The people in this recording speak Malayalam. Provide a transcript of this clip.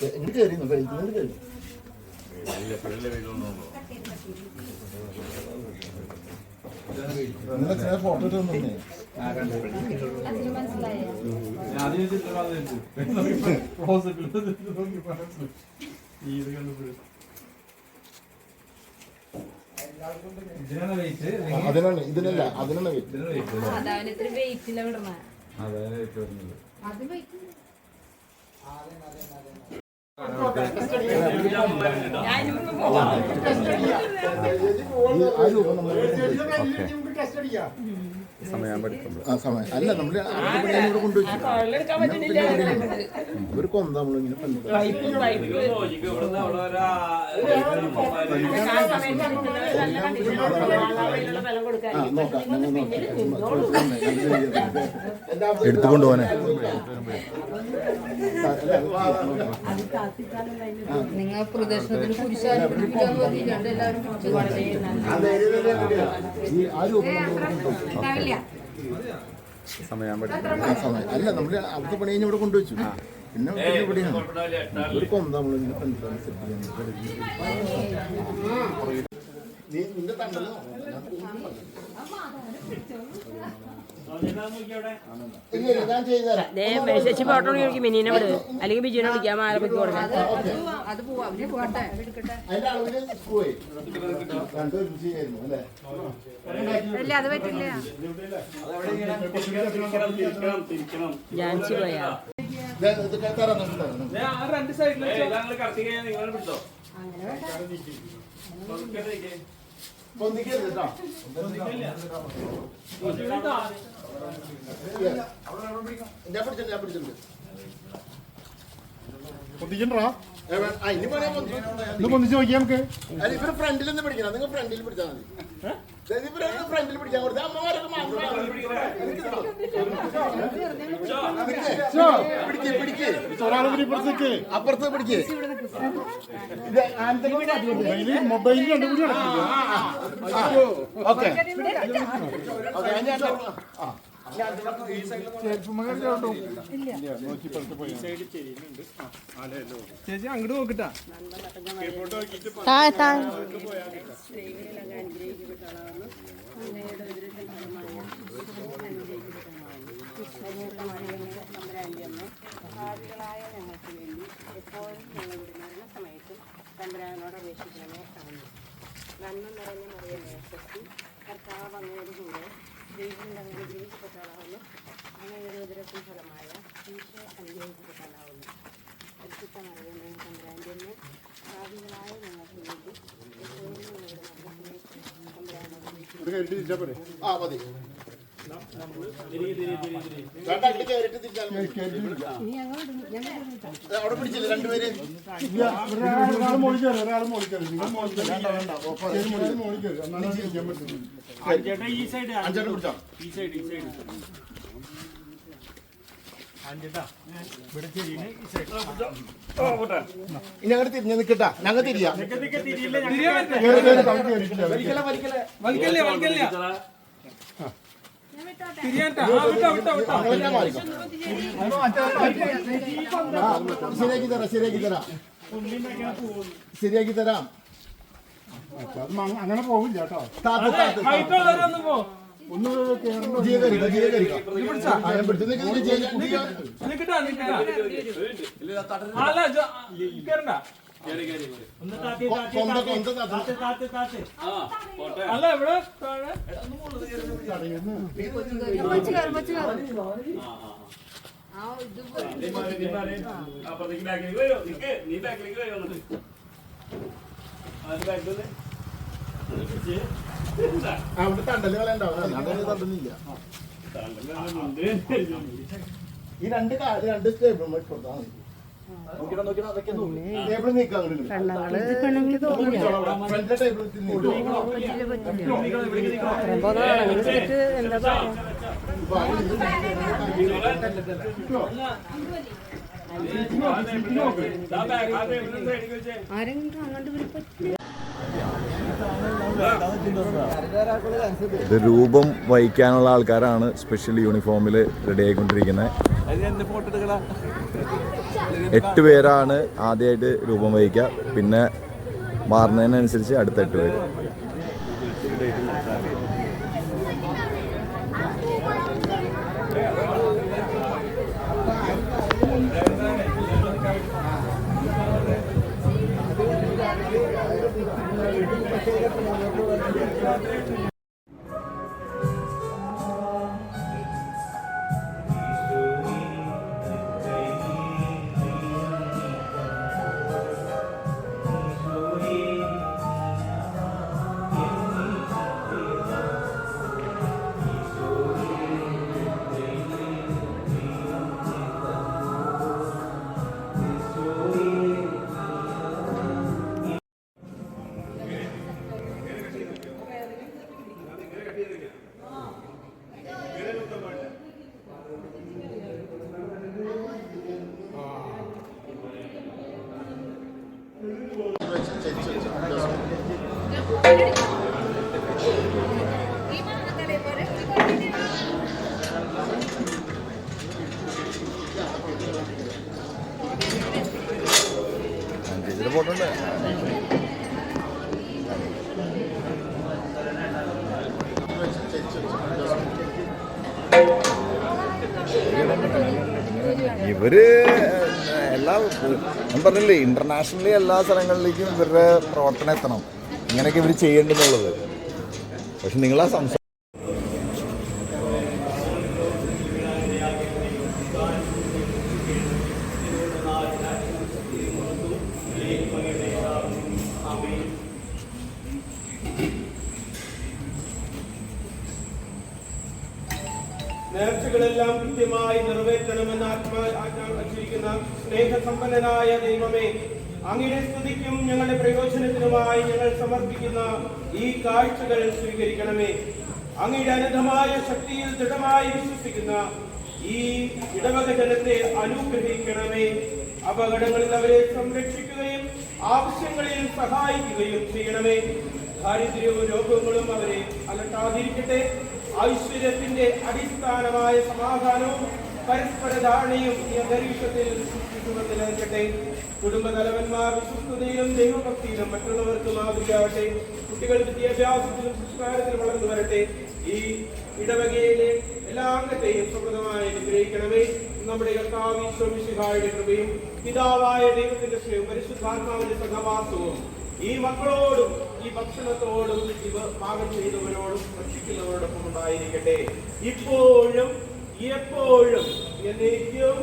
ഇങ്ങോട്ട് കയറി ഇങ്ങോട്ട് കയറി ഇന്നലെ ചില ഫോട്ടോ ഇട്ട് വന്നേ അതിന് മനസ്സിലായോ ഇതിനാണ് വെയിറ്റ് അതിനാണ് ഇതിനല്ല അതിനാണ് വെയിറ്റ് അത് വെയിറ്റ് അതെ വരുന്നത് Thank you. സമയം. അല്ല നമ്മൾ കൊണ്ടുവച്ചു. ഒരു കൊന്ത നമ്മളിങ്ങനെ പണ്ട് ആ നോക്കാം ഞങ്ങൾ നോക്കാം എടുത്തു കൊണ്ടുപോകാനേ നിങ്ങൾ പ്രദർശനത്തിന് കുരിശാലും പിടിപ്പിക്കാൻ നമ്മൾ കൊണ്ടുവച്ചു ഉണ്ടാവില്ല ആ സമയം അല്ല നമ്മൾ അവിടുത്തെ പണി കഴിഞ്ഞ് ഇവിടെ കൊണ്ടുവച്ചു പിന്നെ ഇവിടെയാണ് ഒരു കൊന്ത നമ്മളിങ്ങനെ പണ്ട് സെറ്റ് നീ നിന്റെ തണ്ടല്ലോ മേശച്ചി ഫോട്ടോ വിളിക്കും മിനിനെ വിട്. അല്ലെങ്കിൽ ബിജുവിനെ വിളിക്കാൻ മാല പറ്റി കൊടുക്കാം. അത് പോവാ അവർ പോട്ടെ അതിന്റെ അളവിൽ പോയി. രണ്ടും ചെയ്യായിരുന്നു അല്ലേ അല്ല അത് പറ്റില്ല ജാൻസി പോയാ രണ്ട് സൈഡിലും പൊന്തിക്കരുത് കേട്ടോ. ഞാൻ പിടിച്ചിട്ടുണ്ട് ഞാൻ പിടിച്ചിട്ടുണ്ട് പൊന്തിക്കണ്ടാ ഇനി പറയാൻ പൊന്തിച്ചിട്ടുണ്ട് നോക്കിയാ നമുക്ക്. ഇവർ ഫ്രണ്ടിൽ നിന്ന് പിടിക്കണം. നിങ്ങൾ ഫ്രണ്ടിൽ പിടിച്ചാൽ മതി. ഫ്രണ്ടിൽ പിടിക്കാൻ കൊടുത്തത് അമ്മമാരൊക്കെ പിടിക്കേ പിടിക്കേ. ഇപ്പുറത്തേക്ക് അപ്പുറത്ത് പിടിക്കേ. കൂടി നടക്കില്ല. ഓക്കെ. ഓക്കെ ഞാൻ ആ. ചേച്ചി അങ്ങോട്ട് നോക്കിട്ടാ ോട് അപേക്ഷിക്കണമേ കാണുന്നു നന്മ നിറഞ്ഞ മറിയമേ സ്വസ്തി കർത്താവ് അങ്ങയുടെ കൂടെ ദൈവം അങ്ങനെ ഗ്രഹിക്കപ്പെട്ടവളാവുന്നു അങ്ങയുടെ ഉദരത്തിൻ ഫലമായ ഈശോ അനുഗ്രഹിക്കപ്പെട്ടവളാവുന്നു പരിശുദ്ധ മറിയമേ തമ്പുരാന്റെ അമ്മേ, ഭാവികളായ ഞങ്ങൾക്ക് വേണ്ടി എപ്പോഴും ഞങ്ങളുടെ ആ തമ്പുരാനോട് അവിടെ പിടിച്ചില്ല രണ്ടുപേര് ഒരാൾ ഒരാൾ നിങ്ങൾ എന്നാലും അഞ്ചെണ്ണം പിടിച്ചോ ഇനി അങ്ങോട്ട് തിരിഞ്ഞ് നിൽക്കട്ടാ ഞങ്ങൾ തിരിയാ ശരിയാക്കി തരാം ശരിയാക്കി തരാം. ശരിയാക്കി തരാം. അങ്ങനെ പോവില്ല കേട്ടോ. ഒന്ന് പിടിച്ചു. താത്ത് എവിടെ? അവിടെ തണ്ടൽ ഈ രണ്ട് രണ്ട് ടേബിൾ കൊടുത്താൽ മതി ഇത് രൂപം വഹിക്കാനുള്ള ആൾക്കാരാണ് സ്പെഷ്യൽ യൂണിഫോമിൽ റെഡി ആയിക്കൊണ്ടിരിക്കുന്നത്. എട്ട് പേരാണ് ആദ്യമായിട്ട് രൂപം വഹിക്കുക. പിന്നെ മാറുന്നതിനനുസരിച്ച് അടുത്ത എട്ട് പേര്. ഇവർ എല്ലാ ഞാൻ പറഞ്ഞില്ലേ ഇന്റർനാഷണലി എല്ലാ സ്ഥലങ്ങളിലേക്കും ഇവരുടെ പ്രവർത്തനം എത്തണം. ഇങ്ങനെയൊക്കെ ഇവർ ചെയ്യേണ്ടെന്നുള്ളത് പക്ഷെ നിങ്ങളാ സംസാരം നേർച്ചകളെല്ലാം കൃത്യമായി നിറവേറ്റണമെന്ന് ആത്മാ സ്നേഹസമ്പന്നനായ ദൈവമേ അങ്ങയുടെ സ്തുതിക്കും ഞങ്ങളുടെ പ്രയോജനത്തിനുമായി ഞങ്ങൾ സമർപ്പിക്കുന്ന ഈ കാഴ്ചകൾ സ്വീകരിക്കണമേ. അങ്ങയുടെ അനന്തമായ ശക്തിയിൽ ദൃഢമായി വിശ്വസിക്കുന്ന ഈ ഇടവക ജനത്തെ അനുഗ്രഹിക്കണമേ. അപകടങ്ങളിൽ അവരെ സംരക്ഷിക്കുകയും ആവശ്യങ്ങളിൽ സഹായിക്കുകയും ചെയ്യണമേ. ദാരിദ്ര്യവും രോഗങ്ങളും അവരെ അലട്ടാതിരിക്കട്ടെ. ഐശ്വര്യത്തിന്റെ അടിസ്ഥാനമായ സമാധാനവും പരസ്പര ധാരണയും ഈ അന്തരീക്ഷത്തിൽ നിലനിൽക്കട്ടെ കുടുംബ തലവന്മാർ വിശ്വസ്തതയിലും ദൈവഭക്തിയിലും മറ്റുള്ളവർക്ക് മാതൃകയാവട്ടെ കുട്ടികൾ വിദ്യാഭ്യാസത്തിലും സംസ്കാരത്തിലും വളർന്നു വരട്ടെ ഈ ഇടവകയിലെ എല്ലാ അംഗത്തെയും സുഖമായി അനുഗ്രഹിക്കണമേ. നമ്മുടെ കർത്താവിശ്വമിശിഹായുടെ കൃപയും പിതാവായ ദൈവത്തിന്റെ സ്നേഹവും പരിശുദ്ധാത്മാവിന്റെ സഹവാസവും ഈ മക്കളോടും ഇവ പാകം ചെയ്തവരോടും ഭക്ഷിക്കുന്നവരോടൊപ്പം ഉണ്ടായിരിക്കട്ടെ. ഇപ്പോഴും എപ്പോഴും എന്നേക്കും.